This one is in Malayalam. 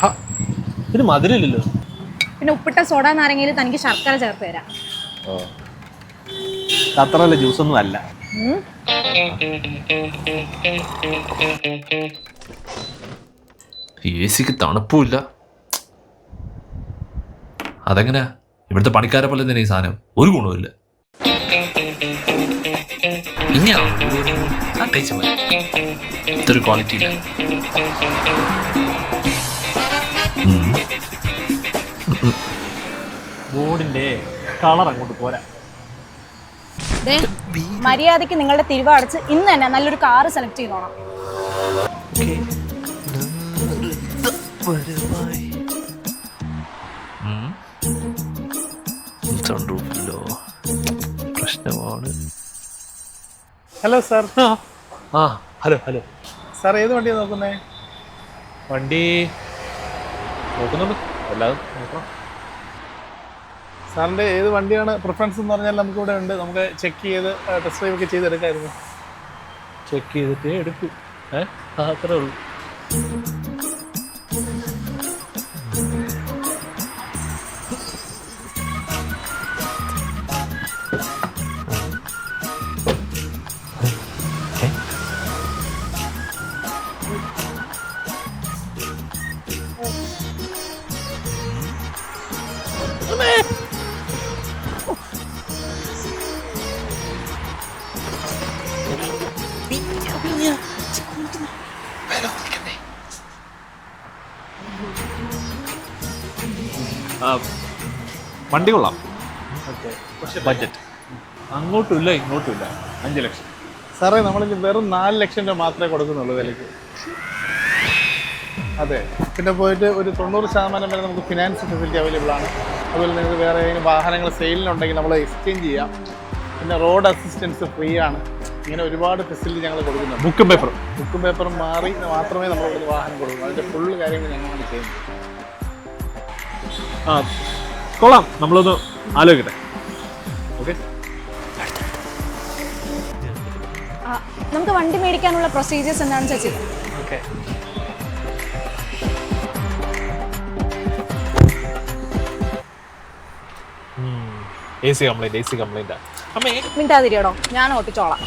ഹ, ഇത് മധുരമില്ലല്ലോ. പിന്നെ ഉപ്പിട്ട സോഡ നാരങ്ങയിൽ തനിക്ക് ശർക്കര ചേർത്ത് തരാം. അത്ര നല്ല ജ്യൂസൊന്നും അല്ല. ഉം. തണുപ്പില്ല സിക്ക് തണുപ്പുമില്ല. അതെങ്ങനെയാ ഇവിടുത്തെ പണിക്കാരെ പോലെ തന്നെ ഈ സാധനം. ഒരു ഗുണവുമില്ല. ഇങ്ങനെയാ ആ ടേസ്റ്റ് മതി. ഇതൊരു ക്വാളിറ്റി ഇല്ല. ബോർഡിന്റെ കളർ അങ്ങോട്ട് പോരാ. ദേ, മര്യാദയ്ക്ക് നിങ്ങളുടെ തിരുവ അടച്ച് ഇന്ന് തന്നെ നല്ലൊരു കാറ് സെലക്ട് ചെയ്തോണം. സൺറൂഫിലോ പ്രശ്നമാണ്. ഹലോ സാർ ആ. Hello hello. സാർ ഏത് വണ്ടിയാണ് നോക്കുന്നത് വണ്ടി നോക്കുന്നുണ്ട്. എല്ലാതും നോക്കണം. സാറിന്റെ ഏത് വണ്ടിയാണ് പ്രിഫറൻസ് എന്ന് പറഞ്ഞാൽ നമുക്ക് ഇവിടെ ഉണ്ട്. നമുക്ക് ചെക്ക് ചെയ്ത് ടെസ്റ്റ് ഡ്രൈവ് ഒക്കെ ചെയ്തെടുക്കായിരുന്നു. ചെക്ക് ചെയ്തിട്ട് എടുക്കൂ. ഏ? അത്രേ ഉള്ളൂ. വണ്ടി കൊള്ളാം. ബഡ്ജറ്റ് അങ്ങോട്ടും ഇല്ല ഇങ്ങോട്ടും ഇല്ല അഞ്ച് ലക്ഷം. സാറേ നമ്മളിൽ വെറും നാല് ലക്ഷം രൂപ മാത്രമേ കൊടുക്കുന്നുള്ളൂ വിലയ്ക്ക്. അതെ. പിന്നെ പോയിട്ട് ഒരു തൊണ്ണൂറ് ശതമാനം വരെ നമുക്ക് ഫിനാൻസ് ഫെസിലിറ്റി അവൈലബിൾ ആണ്. അതുപോലെ നിങ്ങൾക്ക് വേറെ ഏതെങ്കിലും വാഹനങ്ങൾ സെയിലിനുണ്ടെങ്കിൽ നമ്മൾ എക്സ്ചേഞ്ച് ചെയ്യാം. പിന്നെ റോഡ് അസിസ്റ്റൻസ് ഫ്രീ ആണ്. ഇങ്ങനെ ഒരുപാട് ഫെസിലിറ്റി ഞങ്ങൾ കൊടുക്കുന്നുണ്ട്. ബുക്കും പേപ്പറും ബുക്കും പേപ്പറും മാറി മാത്രമേ നമ്മൾ ഇവിടുന്ന് വാഹനം കൊടുക്കൂ അതിന്റെ ഫുൾ കാര്യങ്ങൾ ഞങ്ങളാണ് ചെയ്യുന്നത്. ആ കൊള്ളാം. നമ്മളൊന്ന് ആലോചിക്കട്ടെ. ഓക്കെ ആ, നമുക്ക് വണ്ടി മേടിക്കാനുള്ള പ്രൊസീജിയേഴ്സ് എന്താണ് ചേച്ചി? Okay A C complaint A C കംപ്ലൈന്റാണ് അമ്മേ. മിണ്ടാതിരിയടോ? ഞാൻ ഓട്ടിച്ചോളാം